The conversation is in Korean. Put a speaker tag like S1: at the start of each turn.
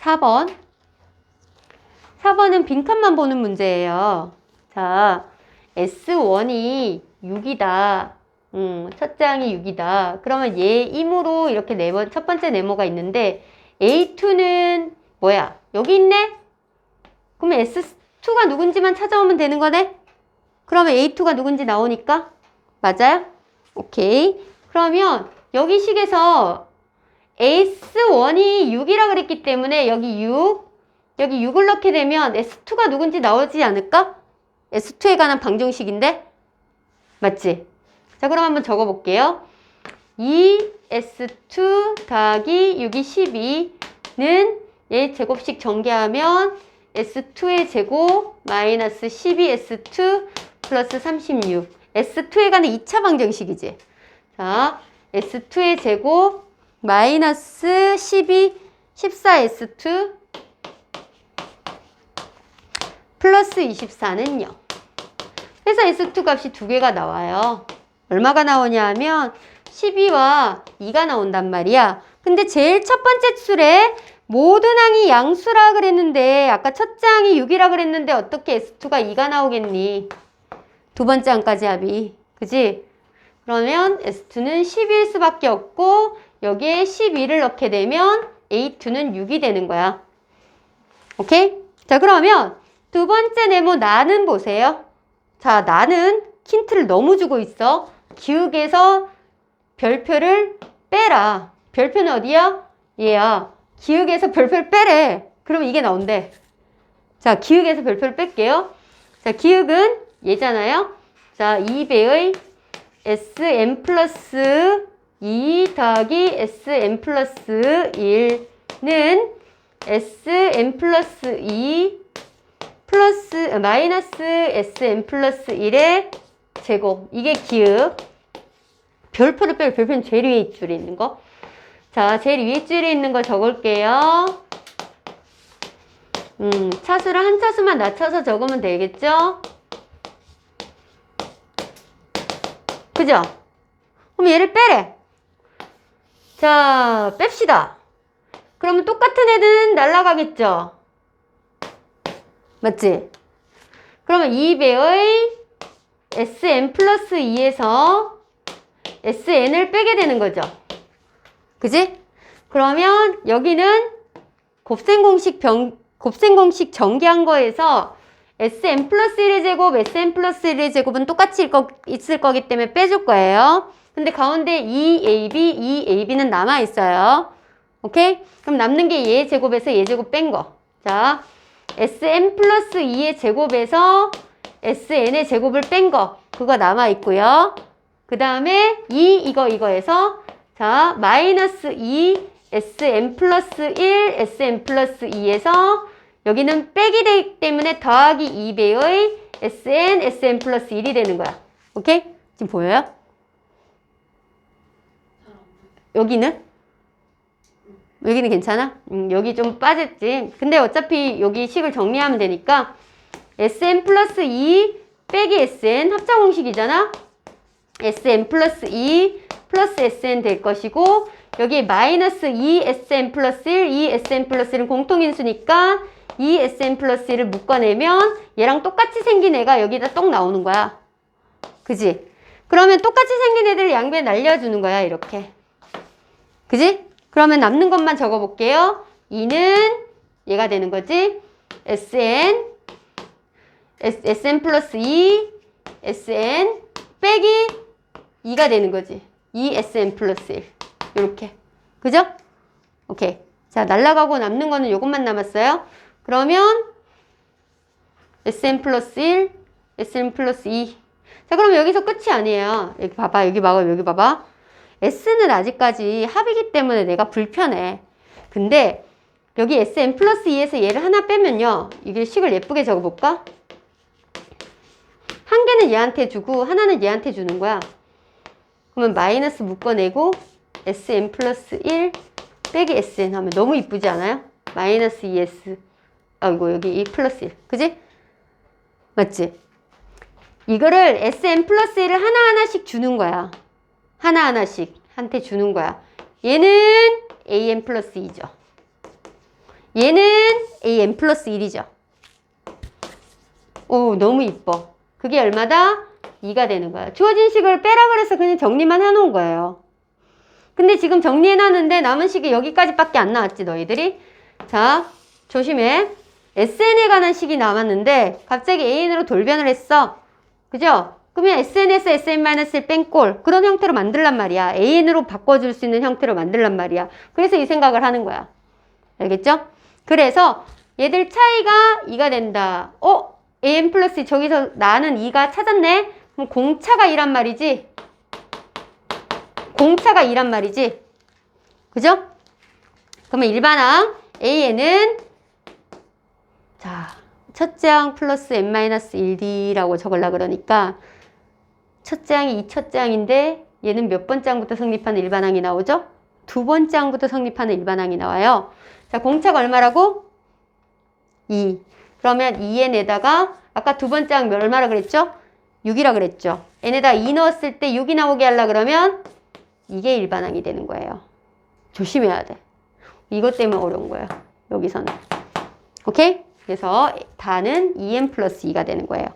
S1: 4번. 4번은 빈칸만 보는 문제예요. 자, S1이 6이다. 음, 첫 장이 6이다. 그러면 얘 임으로 이렇게 네모, 첫 번째 네모가 있는데 A2는 뭐야? 여기 있네? 그러면 S2가 누군지만 찾아오면 되는 거네? 그러면 A2가 누군지 나오니까? 맞아요? 오케이. 그러면 여기 식에서 S1이 6이라 그랬기 때문에 여기 6, 여기 6을 넣게 되면 S2가 누군지 나오지 않을까? S2에 관한 방정식인데? 맞지? 자, 그럼 한번 적어볼게요. 2S2 더하기 6이 12는 얘 제곱식 전개하면 S2의 제곱 마이너스 12S2 플러스 36. S2에 관한 2차 방정식이지. 자, S2의 제곱 마이너스 12, 14S2 플러스 24는요. 그래서 S2 값이 두 개가 나와요. 얼마가 나오냐 하면 12와 2가 나온단 말이야. 근데 제일 첫 번째 줄에 모든 항이 양수라 그랬는데 아까 첫째 항이 6이라 그랬는데 어떻게 S2가 2가 나오겠니? 두 번째 항까지 합이. 그지? 그러면 S2는 10일 수밖에 없고 여기에 12를 넣게 되면 A2는 6이 되는 거야. 오케이? 자 그러면 두 번째 네모 나는 보세요. 자 나는 힌트를 너무 주고 있어. 기욱에서 별표를 빼라. 별표는 어디야? 얘야. 기욱에서 별표를 빼래. 그러면 이게 나온대. 자, 기욱에서 별표를 뺄게요. 자, 기욱은 얘잖아요. 자, 2배의 sm 플러스 2 더하기 sm 플러스 1는 sm 플러스 2 플러스 마이너스 sm 플러스 1의 제곱. 이게 기억. 별표를 빼고 별표는 제일 위에 줄에 있는 거. 자, 제일 위에 줄에 있는 거 적을게요. 음, 차수를 한 차수만 낮춰서 적으면 되겠죠? 그죠? 그럼 얘를 빼래. 자, 뺍시다. 그러면 똑같은 애는 날아가겠죠? 맞지? 그러면 2배의 sn 플러스 2에서 sn을 빼게 되는 거죠. 그지? 그러면 여기는 곱셈 공식 병, 곱셈 공식 전개한 거에서 sn 플러스 1의 제곱, sn 플러스 1의 제곱은 똑같이 거, 있을 거기 때문에 빼줄 거예요. 근데 가운데 2ab, 2ab는 남아 있어요. 오케이? 그럼 남는 게 얘 제곱에서 얘 제곱 뺀 거. 자, sn 플러스 2의 제곱에서 sn의 제곱을 뺀 거. 그거 남아 있고요. 그 다음에 2 이거 이거에서 자 마이너스 2 sn 플러스 1 sn 플러스 2에서 여기는 빼기 되기 때문에 더하기 2배의 sn sn 플러스 1이 되는 거야. 오케이? 지금 보여요? 여기는? 여기는 괜찮아? 음, 여기 좀 빠졌지. 근데 어차피 여기 식을 정리하면 되니까 sn 플러스 2 빼기 sn 합차 공식이잖아. sn 플러스 2 플러스 sn 될 것이고 여기 마이너스 2 sn 플러스 1, 2 sn 플러스 1은 공통인수니까 2 sn 플러스 1을 묶어내면 얘랑 똑같이 생긴 애가 여기다 똑 나오는 거야. 그지? 그러면 똑같이 생긴 애들 양변에 날려주는 거야 이렇게. 그지? 그러면 남는 것만 적어볼게요. 2는 얘가 되는 거지. sn S, sn 플러스 2 sn 빼기 2가 되는 거지. 2 sn 플러스 1 이렇게 그죠? 오케이 자 날라가고 남는 거는 요것만 남았어요. 그러면 sn 플러스 1 sn 플러스 2 자, 그럼 여기서 끝이 아니에요. 여기 봐봐, 여기 봐봐, 여기 봐봐. S는 아직까지 합이기 때문에 내가 불편해. 근데 여기 Sn 플러스 2에서 얘를 하나 빼면요. 이게 식을 예쁘게 적어볼까? 한 개는 얘한테 주고 하나는 얘한테 주는 거야. 그러면 마이너스 묶어내고 Sn 플러스 1 빼기 Sn 하면 너무 이쁘지 않아요? 마이너스 2S 아이고 여기 2 플러스 1 그지? 맞지? 이거를 Sn 플러스 1을 하나하나씩 주는 거야. 하나하나씩 한테 주는 거야. 얘는 AN 플러스 2죠. 얘는 an 플러스 1이죠. 오, 너무 이뻐. 그게 얼마다? 2가 되는 거야. 주어진 식을 빼라 그래서 그냥 정리만 해놓은 거예요. 근데 지금 정리해놨는데 남은 식이 여기까지밖에 안 나왔지, 너희들이? 자, 조심해. SN에 관한 식이 남았는데 갑자기 AN으로 돌변을 했어. 그죠? 그러면 SN에서 SN-1 뺀꼴 그런 형태로 만들란 말이야. AN으로 바꿔줄 수 있는 형태로 만들란 말이야. 그래서 이 생각을 하는 거야. 알겠죠? 그래서 얘들 차이가 2가 된다. 어? AN 플러스 저기서 나는 2가 찾았네? 그럼 공차가 2란 말이지? 공차가 2란 말이지? 그죠? 그러면 일반항 AN은 자, 첫째 항 플러스 n-1d라고 적으려 그러니까 첫째 항이 이 첫째 항인데 얘는 몇 번째 항부터 성립하는 일반항이 나오죠? 두 번째 항부터 성립하는 일반항이 나와요. 자, 공차가 얼마라고? 2. 그러면 2n에다가 아까 두 번째 항 얼마라 그랬죠? 6이라 그랬죠. n에다 2 넣었을 때 6이 나오게 하려 그러면 이게 일반항이 되는 거예요. 조심해야 돼. 이것 때문에 어려운 거예요. 여기서는. 오케이? 그래서 다는 2n 플러스 2가 되는 거예요.